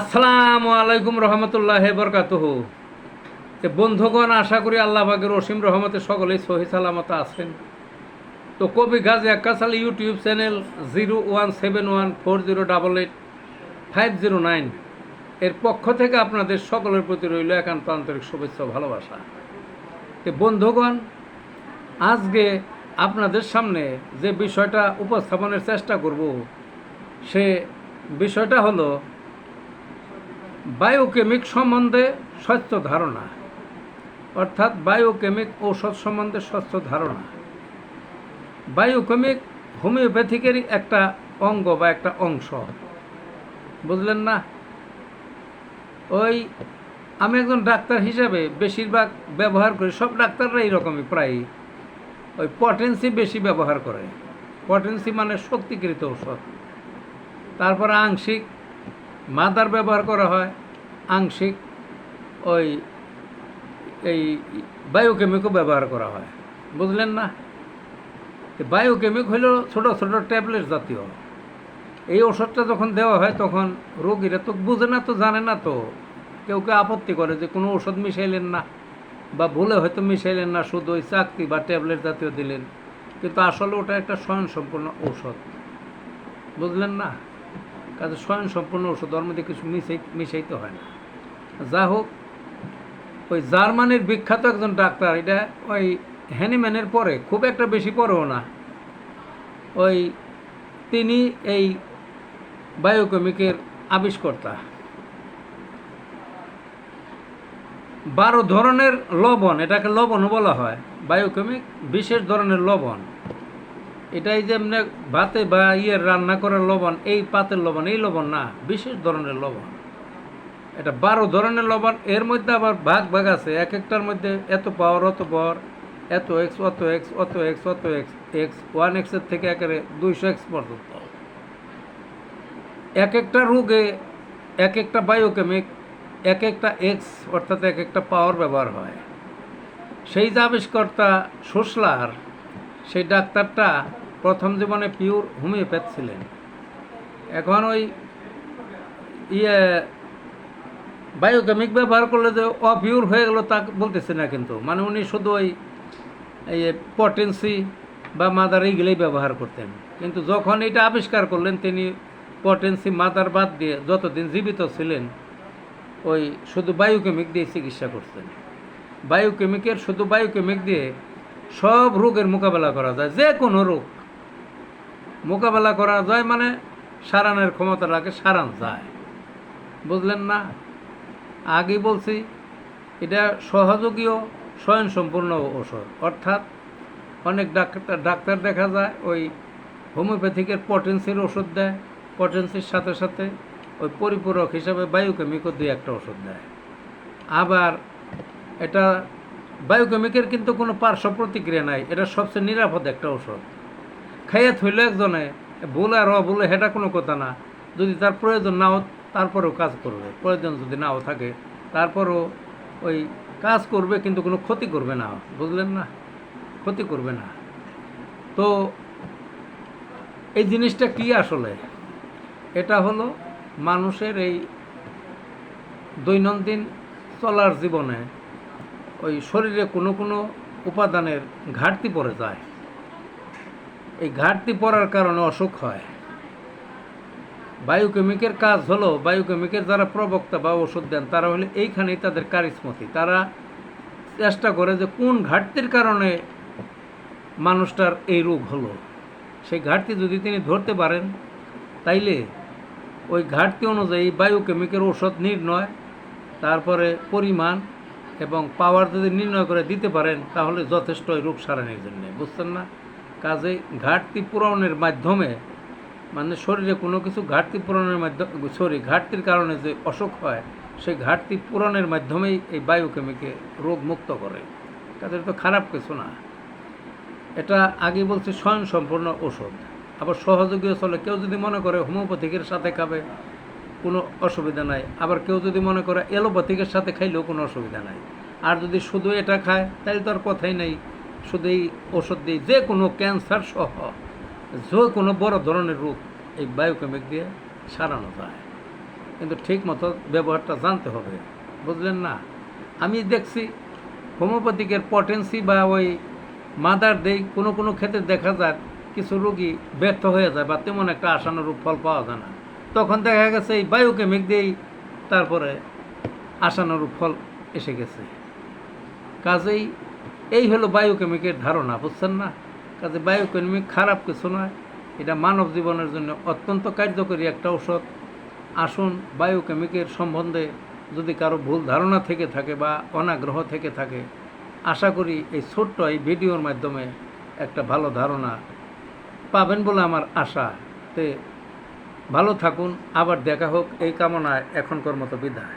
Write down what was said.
আসসালামু আলাইকুম রহমতুল্লাহ বরকাতহ। বন্ধুগণ, আশা করি আল্লাহ বাগের অসীম রহমতে সকলেই সহি সালামত আছেন। তো কবি Gazi Akkasal YouTube channel zero one seven one four zero double eight five zero nine এর পক্ষ থেকে আপনাদের সকলের প্রতি রইল একান্ত আন্তরিক শুভেচ্ছা ভালোবাসা। তো বন্ধুগণ, আজকে আপনাদের সামনে যে বিষয়টা উপস্থাপনের চেষ্টা করব, সে বিষয়টা হলো বায়োকেমিক সম্বন্ধে স্বচ্ছ ধারণা। অর্থাৎ বায়োকেমিক ঔষধ সম্বন্ধে স্বচ্ছ ধারণা। বায়োকেমিক হোমিওপ্যাথিকেরই একটা অঙ্গ বা একটা অংশ। বুঝলেন না? ওই আমি একজন ডাক্তার হিসাবে বেশিরভাগ ব্যবহার করি, সব ডাক্তাররা এইরকমই প্রায় ওই পটেন্সি বেশি ব্যবহার করে। পটেন্সি মানে শক্তিকৃত ঔষধ। তারপরে আংশিক মাদার ব্যবহার করা হয়, আংশিক, ওই, এই বায়োকেমিকও ব্যবহার করা হয়। বুঝলেন না? বায়োকেমিক হলো ছোট ছোট ট্যাবলেট জাতীয়। এই ওষুধটা যখন দেওয়া হয়, তখন রোগীরা তো বুঝে না তো, জানে না তো। কেউ কেউ আপত্তি করে যে কোনো ওষুধ মিশাইলেন না, বা ভুলে হয়তো মিশাইলেন না, শুধু ওই চাকতি বা ট্যাবলেট জাতীয় দিলেন। কিন্তু আসলে ওটা একটা স্বয়ংসম্পূর্ণ ঔষধ। বুঝলেন না? কাজে স্বয়ং সম্পূর্ণ ওষুধ ওর মধ্যে কিছু মিশাই মিশাইতে হয় না। যা হোক, ওই জার্মানির বিখ্যাত একজন ডাক্তার, এটা ওই হ্যানিম্যানের পরে, খুব একটা বেশি পরেও না। ওই তিনি এই বায়োকেমিকের আবিষ্কর্তা। বারো ধরনের লবণ, এটাকে লবণও বলা হয়। বায়োকেমিক, বিশেষ ধরনের লবণ। এটাই যে এমনি ভাতে বা ইয়ের রান্না করার লবণ, এই পাতের লবণ, এই লবণ না, বিশেষ ধরনের লবণ। এটা বারো ধরনের লবণ, এর মধ্যে আবার ভাগ ভাগ আছে। এক একটার মধ্যে এত পাওয়ার, অত পাওয়ার, এত এক্স, অত এক্স অত এক্স অত এক্স এক্স, ওয়ান এক্সের থেকে একেবারে দুইশো এক্স পর্যন্ত। এক একটা রোগে, এক একটা বায়োকেমিক, এক একটা এক্স, অর্থাৎ এক একটা পাওয়ার ব্যবহার হয়। সেই যে আবিষ্কর্তা সুসলার সেই ডাক্তারটা প্রথম জীবনে পিওর হোমিওপ্যাথ ছিলেন। এখন ওই ইয়ে বায়োকেমিক ব্যবহার করলে যে অপিওর হয়ে গেল তা বলতেছে না কিন্তু। মানে উনি শুধু ওই, এই পটেন্সি বা মাদার এইগুলোই ব্যবহার করতেন। কিন্তু যখন এটা আবিষ্কার করলেন, তিনি পটেন্সি মাদার বাদ দিয়ে যতদিন জীবিত ছিলেন, ওই শুধু বায়োকেমিক দিয়ে চিকিৎসা করতেন। বায়োকেমিকের শুধু বায়োকেমিক দিয়ে সব রোগের মোকাবেলা করা যায়। যে কোনো রোগ। মোকাবেলা করা যায় মানে সারানের ক্ষমতা রাখে, সারান যায়। বুঝলেন না? আগেই বলছি, এটা সহযোগীয় স্বয়ংসম্পূর্ণ ওষুধ অর্থাৎ অনেক ডাক্তার ডাক্তার দেখা যায়, ওই হোমিওপ্যাথিকের পটেন্সির ওষুধ দেয়, পটেন্সির সাথে সাথে ওই পরিপূরক হিসাবে বায়োকেমিকও দিয়ে একটা ওষুধ দেয়। আবার এটা বায়োকেমিকের কিন্তু কোনো পার্শ্ব প্রতিক্রিয়া নাই, এটা সবচেয়ে নিরাপদ একটা ওষুধ। খাইয়া থইল একজনে বলে আর বলে সেটা কোনো কথা না। যদি তার প্রয়োজন নাও, তারপরেও কাজ করবে। প্রয়োজন যদি নাও থাকে, তারপরও ওই কাজ করবে, কিন্তু কোনো ক্ষতি করবে না। বুঝলেন না? ক্ষতি করবে না। তো এই জিনিসটা কি আসলে? এটা হলো মানুষের এই দৈনন্দিন চলার জীবনে ওই শরীরে কোনো কোনো উপাদানের ঘাটতি পড়ে যায়। এই ঘাটতি পড়ার কারণে অসুখ হয়। বায়োকেমিকের কাজ হলো, বায়োকেমিকের যারা প্রবক্তা বা ওষুধ দেন, তারা হলে এইখানেই তাদের কারিশমতি। তারা চেষ্টা করে যে কোন ঘাটতির কারণে মানুষটার এই রোগ হলো। সেই ঘাটতি যদি তিনি ধরতে পারেন, তাইলে ওই ঘাটতি অনুযায়ী বায়োকেমিকের ওষুধ নির্ণয়, তারপরে পরিমাণ এবং পাওয়ার যদি নির্ণয় করে দিতে পারেন, তাহলে যথেষ্ট ওই রোগ সারানোর জন্যে। বুঝছেন না? কাজে ঘাটতি পূরণের মাধ্যমে মানে শরীরে কোনো কিছু ঘাটতি পূরণের মাধ্যমে সরি ঘাটতির কারণে যে অসুখ হয়, সেই ঘাটতি পূরণের মাধ্যমেই এই বায়োকেমিকে রোগ মুক্ত করে। তাদের তো খারাপ কিছু না। এটা আগে বলছি স্বয়ং সম্পূর্ণ ওষুধ। আবার সহযোগীও চলে, কেউ যদি মনে করে হোমিওপ্যাথিকের সাথে খাবে, কোনো অসুবিধা নাই। আবার কেউ যদি মনে করে এলোপ্যাথিকের সাথে খাইলেও কোনো অসুবিধা নাই। আর যদি শুধু এটা খায়, তাহলে তো আর কথাই নেই। শুধু ওষুধ দিয়ে যে কোনো ক্যান্সার সহ যে কোনো বড় ধরনের রোগ এই বায়োকেমিক দিয়ে সারানো যায়। কিন্তু ঠিক মতো ব্যবহারটা জানতে হবে, বুঝলেন না? আমি দেখছি হোমিওপ্যাথিকের পটেন্সি বা ওই মাদার দেই কোনো কোনো ক্ষেত্রে দেখা যায় কিছু রোগী ব্যর্থ হয়ে যায় বা তেমন একটা আশানুরূপ ফল পাওয়া যায় না। তখন দেখা গেছে এই বায়োকেমিক দিয়েই তারপরে আশানুরূপ ফল এসে গেছে। কাজেই এই হলো বায়োকেমিকের ধারণা, বুঝছেন না? কাজে বায়োকেমিক খারাপ কিছু নয় এটা মানব জীবনের জন্য অত্যন্ত কার্যকরী একটা ঔষধ। আসুন বায়োকেমিকের সম্বন্ধে যদি কারও ভুল ধারণা থেকে থাকে বা অনাগ্রহ থেকে থাকে, আশা করি এই ছোট্ট এই ভিডিওর মাধ্যমে একটা ভালো ধারণা পাবেন বলে আমার আশা তে ভালো থাকুন, আবার দেখা হোক, এই কামনায় এখনকার মতো বিদায়।